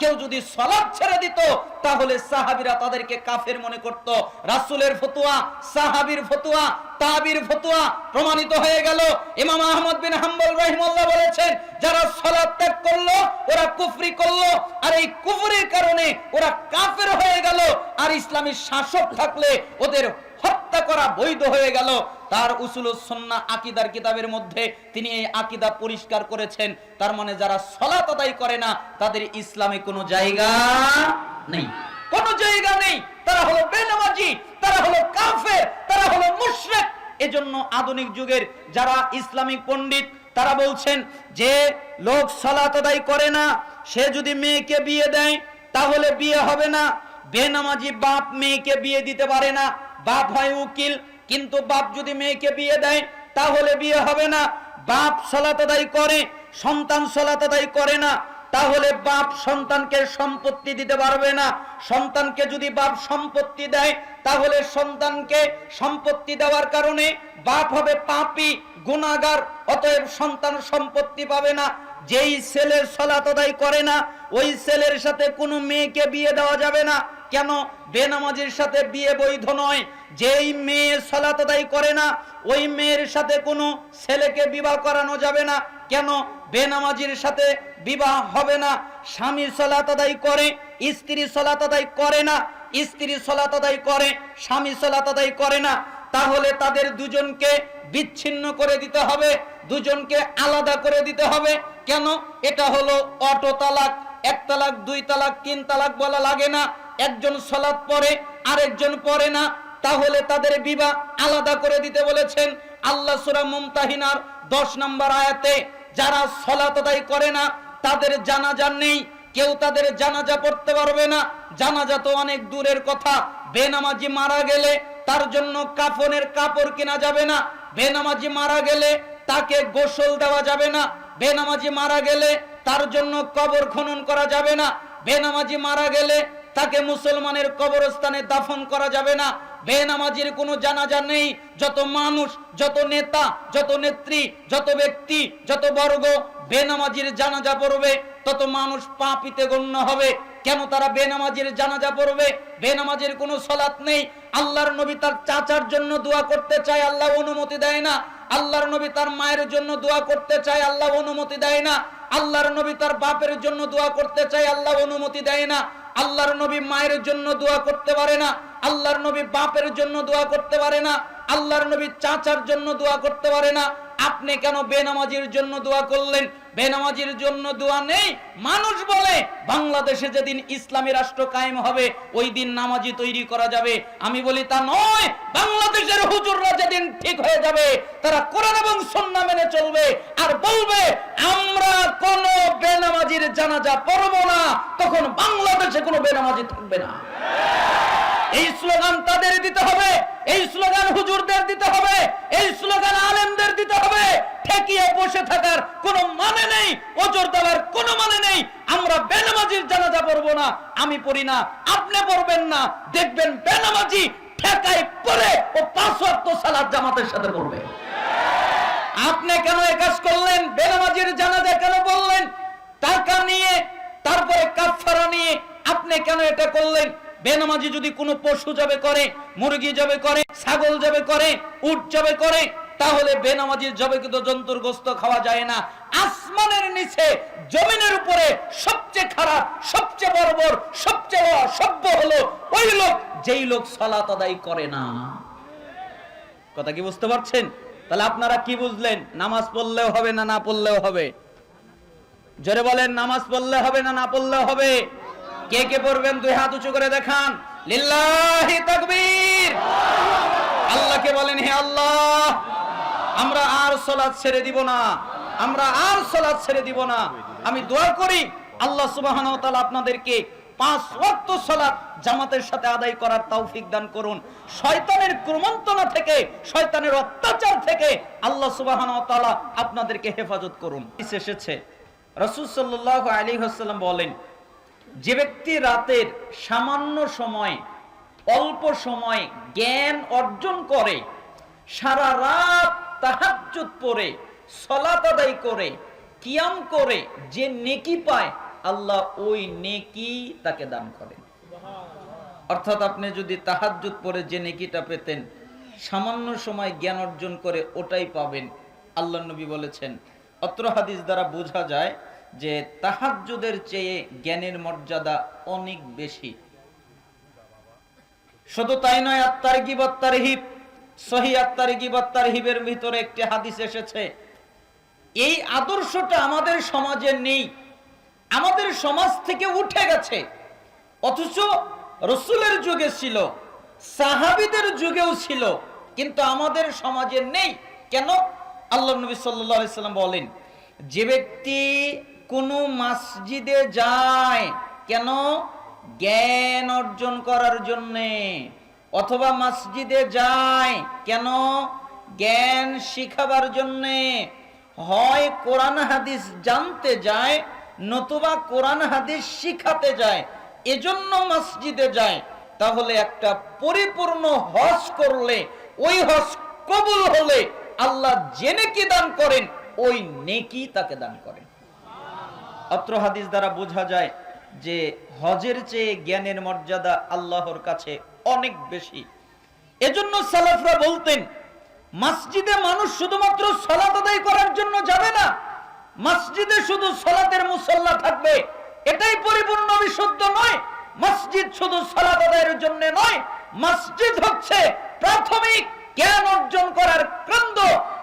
কেউ যদি সলাপ ছেড়ে দিত, তাহলে সাহাবিরা তাদেরকে কাফের মনে করত। রাসুলের ফতুয়া, সাহাবির ফতুয়া তাবির ফতুয়া প্রমাণিত হয়ে গেল। ইমাম আহমদ বিন হাম্বল রহিমাল্লাহ বলেছেন, যারা সলাপ ত্যাগ করল, ওরা কুফরি করল, আর এই কুফরির কারণে ওরা কাফের হয়ে গেল, আর ইসলামী শাসক থাকলে ওদের হত্যা করা বৈধ হয়ে গেল। তার উসুল সন্না আকিদার কিতাবের মধ্যে তিনি এই আকিদা পরিষ্কার করেছেন। তার মানে যারা সলাত আদায় করে না, তাদের ইসলামে কোনো জায়গা নেই। কোনো জায়গা নেই। তারা হলো বেনামাজি, তারা হলো কাফের, তারা হলো মুশরিক। এজন্য আধুনিক যুগের যারা ইসলামিক পণ্ডিত, তারা বলছেন যে লোক সলাত আদায় করে না, সে যদি মেয়েকে বিয়ে দেয়, তাহলে বিয়ে হবে না। বেনামাজি বাপ মেয়েকে বিয়ে দিতে পারে না। বাপ হয় উকিল, কিন্তু বাপ যদি মেয়েকে বিয়ে দেয়, তাহলে বিয়ে হবে না। বাপ সলাত আদায় করে, সন্তান সলাত আদায় করে না। তাহলে বাপ সন্তানকে সম্পত্তি দিতে পারবে না। সন্তানকে যদি বাপ সম্পত্তি দেয়, তাহলে সন্তানকে সম্পত্তি দেওয়ার কারণে বাপ হবে পাপি, গুণাগার, অতএব সন্তান সম্পত্তি পাবে না। যেই ছেলের সলাত আদায় করে না, ওই ছেলের সাথে কোনো মেয়েকে বিয়ে দেওয়া যাবে না। কেন? বেনামাজির সাথে বিয়ে বৈধ নয়। যেই মেয়ে সলাত আদায় করে না, ওই মেয়ের সাথে কোনো ছেলেকে বিবাহ করানো যাবে না। কেন বেনামাজির সাথে বিবাহ হবে না? স্বামী সলাত আদায় করে, স্ত্রী সলাত আদায় করে না। স্ত্রী সলাত আদায় করে, স্বামী সলাত আদায় করে না। তাহলে তাদের দুজনকে বিচ্ছিন্ন করে দিতে হবে, দুজনকে আলাদা করে দিতে হবে। কেন? এটা হলো অটো তালাক, এক তালাক, দুই তালাক, তিন তালাক বলা লাগে না। একজন সলাৎ পরে আরেকজন পরে না। তাহলে তাদের বিবাহ আলাদা করে দিতে বলেছেন আল্লাহ সুরা মুমতাহিনার দশ নম্বর আয়াতে। যারা সলাত আদায় করে না, তাদের জানাজা নেই। কেউ তাদের জানাজা পড়তে পারবে না। জানাজা তো অনেক দূরের কথা। বেনামাজি মারা গেলে তার জন্য কাফনের কাপড় কেনা যাবে না। বেনামাজি মারা গেলে তাকে গোসল দেওয়া যাবে না। বেনামাজি মারা গেলে তার জন্য কবর খনন করা যাবে না। বেনামাজি মারা গেলে তাকে মুসলমানের কবরস্থানে দাফন করা যাবে না। বেনামাজির কোনো জানাজা নেই। যত মানুষ, যত নেতা, যত নেত্রী, যত ব্যক্তি, যত বর্গ বেনামাজির জানাজা পড়বে, তত মানুষ পাপিতে গণ্য হবে। কেন তারা বেনামাজির জানাজা পড়বে? বেনামাজির কোনো সলাৎ নেই। আল্লাহর নবী তার চাচার জন্য দোয়া করতে চায়, আল্লাহ অনুমতি দেয় না। আল্লাহর নবী তার মায়ের জন্য দোয়া করতে চায়, আল্লাহ অনুমতি দেয় না। আল্লাহর নবী তার বাপের জন্য দোয়া করতে চায়, আল্লাহ অনুমতি দেয় না। আল্লাহর নবী মায়ের জন্য দোয়া করতে পারে না। আল্লাহর নবী বাপের জন্য দোয়া করতে পারে না, আল্লাহর নবী চাচার জন্য দোয়া করতে পারে না। আপনি কেন বেনামাজির জন্য দোয়া করলেন? বেনামাজির জন্য দোয়া নেই। মানুষ বলে, বাংলাদেশে যেদিন ইসলামী রাষ্ট্র কায়েম হবে, ওই দিন নামাজি তৈরি করা যাবে। আমি বলি তা নয়। বাংলাদেশের হুজুররা যেদিন ঠিক হয়ে যাবে, তারা কোরআন এবং সন্না মেনে চলবে আর বলবে, আমরা কোন বেনামাজির জানাজা পড়ব না। তখন বাংলাদেশে কোনো বেনামাজি থাকবে না। এই স্লোগান তাদের দিতে হবে। এই স্লোগান হুজুরদের দিতে হবে। এই স্লোগান আলেমদের দিতে হবে। ঠেকিয়ে বসে থাকার কোনো মানে নেই, ওজোর দেওয়ার কোনো মানে নেই। আমরা বেনামাজির জানাজা পড়ব না, আমি পড়ি না, আপনি পড়বেন না। দেখবেন বেনামাজি ঠেকায় পরে ও পাঁচ সালাত জামাতের সাথে পড়বে। আপনি কেন কাজ করলেন? বেনামাজির জানাজা কেন বললেন? টাকা নিয়ে, তারপরে কাফারা নিয়ে আপনি কেন এটা করলেন? বেনামাজি যদি কোনো পশু জবে করে, মুরগি জবে করে, ছাগল জবে করে, উট জবে করে, তাহলে বেনামাজির জবেকৃত জন্তুর গোস্ত খাওয়া যায় না। আসমানের নিচে, জমিনের উপরে সবচেয়ে খারাপ, সবচেয়ে বর্বর সবচেয়ে অসভ্য হলো ওই লোক, যেই লোক সালাত আদায় করে না। কথা কি বুঝতে পারছেন? তাহলে আপনারা কি বুঝলেন? নামাজ পড়লেও হবে না না পড়লেও হবে? জোরে বলেন, নামাজ পড়লে হবে না না পড়লে হবে? কে কে পড়বেন? দুই হাত উঁচু করে দেখান। লিল্লাহি তাকবীর। আল্লাহকে বলেন, হে আল্লাহ, আমরা আর সলাৎ ছেড়ে দিব না। আমরা আর সলাৎ ছেড়ে দিব না। আমি দোয়া করি, আল্লাহ সুবহানাহু ওয়া তাআলা আপনাদেরকে পাঁচ ওয়াক্ত সালাত জামাতের সাথে আদায় করার তৌফিক দান করুন। শয়তানের ক্রমন্তনা থেকে, শয়তানের অত্যাচার থেকে আল্লাহ সুবহানাহু ওয়া তাআলা আপনাদেরকে হেফাজত করুন। এসেছে। রাসূল সাল্লাল্লাহু আলাইহি ওয়াসাল্লাম বলেন যে ব্যক্তি রাতের সামান্য সময়, অল্প সময় জ্ঞান অর্জন করে, সারা রাত তাহাজ্জুদ পড়ে, সলাত আদায় করে, কিয়াম করে, যে নেকি পায়, আল্লাহ ওই নেকি তাকে দান করেন অর্থাৎ আপনি যদি তাহাজ্জুদ পরে যে নেকিটা পেতেন, সামান্য সময় জ্ঞান অর্জন করে ওটাই পাবেন। আল্লাহ নবী বলেছেন, অত্র হাদিস দ্বারা বোঝা যায় যে তাহাজ্জুদের চেয়ে জ্ঞানের মর্যাদা অনেক বেশি। শুধু তাই নয়, আত্মার গিবত্তার হিপ সহি আত্মার গিবত্তার হিবের ভিতরে একটি হাদিস এসেছে। এই আদর্শটা আমাদের সমাজে নেই। আমাদের সমাজ থেকে উঠে গেছে। অথচ রসুলের যুগে ছিল, সাহাবিদের যুগেও ছিল, কিন্তু আমাদের সমাজে নেই। কেন? আল্লাহ নবী সাল্লাম বলেন, যে ব্যক্তি কোনো মসজিদে যায় কেন? জ্ঞান অর্জন করার জন্যে। অথবা মসজিদে যায় কেন? জ্ঞান শিখাবার জন্যে। হয় কোরআন হাদিস জানতে যায়, নতুবা কোরআন হাদিস শিখাতে যায়, এজন্য মসজিদে যায়। তাহলে একটা পরিপূর্ণ হজ করলে, ওই হজ কবুল হলে আল্লাহ যে নেকি দান করেন? ওই নেকি তাকে দান করেন। অত্র হাদিস দ্বারা বোঝা যায় যে হজের চেয়ে জ্ঞানের মর্যাদা আল্লাহর কাছে অনেক বেশি। এজন্য সালাফরা বলতেন, মসজিদে মানুষ শুধুমাত্র সলাত আদায় করার জন্য যাবে না, মসজিদে শুধু সলাতের মুসল্লা থাকবে। এটাই পরিপূর্ণ বিশুদ্ধ নয়, মসজিদ শুধু সলাত আদায়ের জন্য নয়, মসজিদ হচ্ছে প্রাথমিক জ্ঞান অর্জন করার কেন্দ্র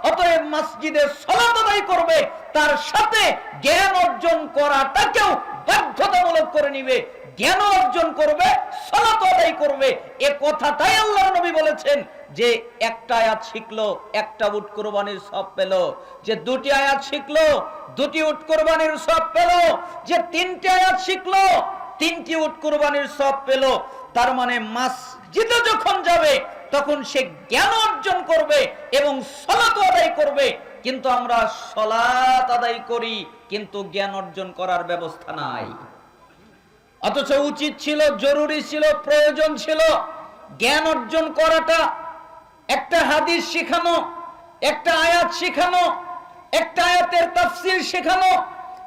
অতএব মসজিদে সলাত আদায় করবে। তার সাথে জ্ঞান অর্জন করাটাকেও বাধ্যতামূলক করে নিবে। জ্ঞান অর্জন করবে, সলাত আদায় করবে। এ কথাটাই আল্লাহ নবী বলেছেন যে একটা আয়াত শিখলো, একটা উট কোরবানির সব পেল। যে দুটি আয়াত শিখলো, দুটি উট কোরবানির সব পেল। যে তিনটি আয়াত শিখলো, তিনটি উট কোরবানির সব পেল। তার মানে মসজিদে যখন যাবে তখন সে জ্ঞান অর্জন করবে এবং সলাত আদায় করবে। কিন্তু আমরা সলাত আদায় করি, কিন্তু জ্ঞান অর্জন করার ব্যবস্থা নাই। অথচ উচিত ছিল, জরুরি ছিল, প্রয়োজন ছিল জ্ঞান অর্জন করাটা। একটা হাদিস শেখানো, একটা আয়াত শেখানো, একটা আয়াতের তাফসির শেখানো,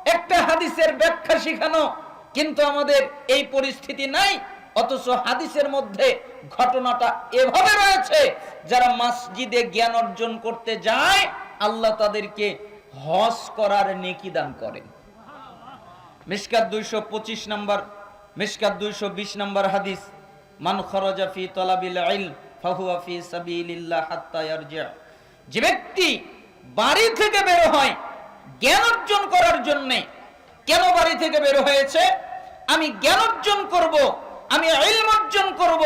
একটা হাদিসের ব্যাখ্যা শেখানো। কিন্তু আমাদের এই পরিস্থিতি নাই। অথচ হাদিসের মধ্যে ঘটনাটা এভাবে রয়েছে, যারা মসজিদে জ্ঞান অর্জন করতে যায়, আল্লাহ তাদেরকে হজ করার নেকি দান করেন। মিসকাত দুইশো পঁচিশ নম্বর, মিসকাত দুইশো বিশ নম্বর হাদিস, মান খরজা ফি তলাবিল ইলম ফাহুয়া ফি সাবিলিল্লাহ হাত্তা যে ব্যক্তি বাড়ি থেকে বের হয় জ্ঞান অর্জন করার জন্য, কেন বাড়ি থেকে বের হয়েছে? আমি জ্ঞান অর্জন করব আমি ইলম অর্জন করব,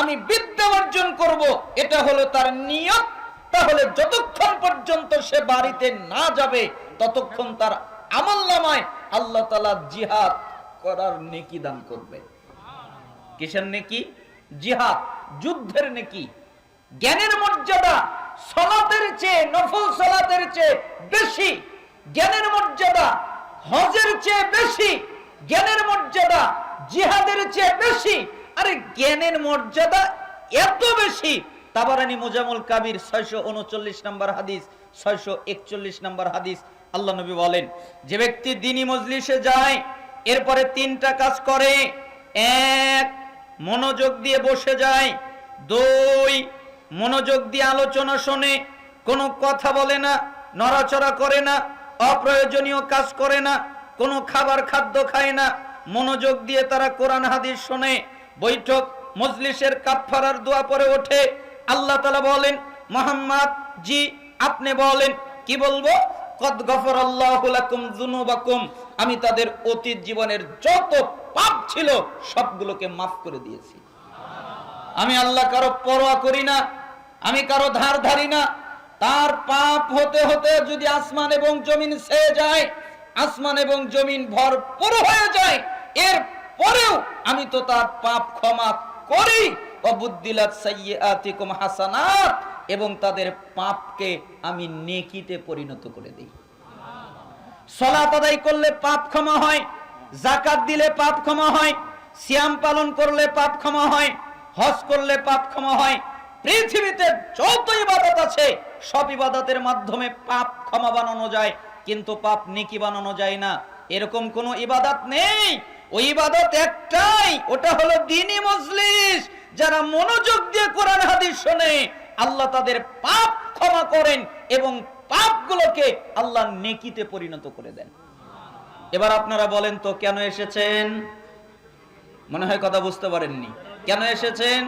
আমি বিদ্যা অর্জন করব, এটা হলো তার নিয়ত। তাহলে যতক্ষণ পর্যন্ত সে বাড়িতে না যাবে, ততক্ষণ তার আমল নামায় আল্লাহ তালা জিহাদ করার নেকি দান করবে। কিসের নেকি? জিহাদ, যুদ্ধের নেকি। জ্ঞানের মর্যাদা সলাতের চেয়ে, নফল সলাতের চেয়ে বেশি। জ্ঞানের মর্যাদা হজের চেয়ে বেশি। জ্ঞানের মর্যাদা জিহাদের চেয়ে বেশি, আরে জ্ঞানের মর্যাদা এত বেশি। তাবারানি মুজামুল কাবির ছয়শো উনচল্লিশ নম্বর হাদিস, ছয়শো একচল্লিশ নম্বর হাদিস আল্লাহ নবী বলেন, যে ব্যক্তি দিনী মজলিসে যায়, এরপরে তিনটা কাজ করে। এক, মনোযোগ দিয়ে বসে যায়। দুই, মনোযোগ দিয়ে আলোচনা শোনে। কোনো কথা বলে না, নড়াচড়া করে না, অপ্রয়োজনীয় কাজ করে না, কোনো খাবার খাদ্য খায় না মনোযোগ দিয়ে তারা কোরআন হাদিস শোনে, বৈঠক, মজলিসের কাফারার দোয়া পরে ওঠে। আল্লাহ তালা বলেন, মোহাম্মদ জি, আপনি বলেন, কি বলব? কদ গফর আল্লাহ লাকুম যুনুবাকুম। আমি তাদের অতীত জীবনের যত পাপ ছিল, সবগুলোকে মাফ করে দিয়েছি। আমি আল্লাহ কারও পরোয়া করি না, আমি কারও ধার ধারি না। তার পাপ হতে হতে যদি আসমান এবং জমিন ছেয়ে যায়, আসমান এবং জমিন ভরপুর হয়ে যায় এর পরেও আমি তো তার পাপ ক্ষমা করি। অবুদ্দিলাত সাইয়্যাতিকুম হাসানাত, এবং তাদের পাপকে আমি নেকিতে পরিণত করে দিই। সলাত আদায় করলে পাপ ক্ষমা হয় জাকাত দিলে পাপ ক্ষমা হয়, সিয়াম পালন করলে পাপ ক্ষমা হয়, হজ করলে পাপ ক্ষমা হয়, পৃথিবীতে যত ইবাদত আছে, সব ইবাদতের মাধ্যমে পাপ ক্ষমা বানানো যায়, কিন্তু পাপ নেকি বানানো যায় না। এরকম কোন ইবাদত নেই ওই ইবাদত একটাই, ওটা হলো দিনী মজলিস। যারা মনোযোগ দিয়ে কোরআন হাদিস শোনে, আল্লাহ তাদের পাপ ক্ষমা করেন এবং পাপগুলোকে আল্লাহ নেকিতে পরিণত করে দেন। এবার আপনারা বলেন তো, কেন এসেছেন? মনে হয় কথা বুঝতে পারেননি। কেন এসেছেন?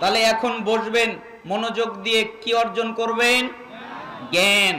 তাহলে এখন বসবেন, মনোযোগ দিয়ে কি অর্জন করবেন? জ্ঞান।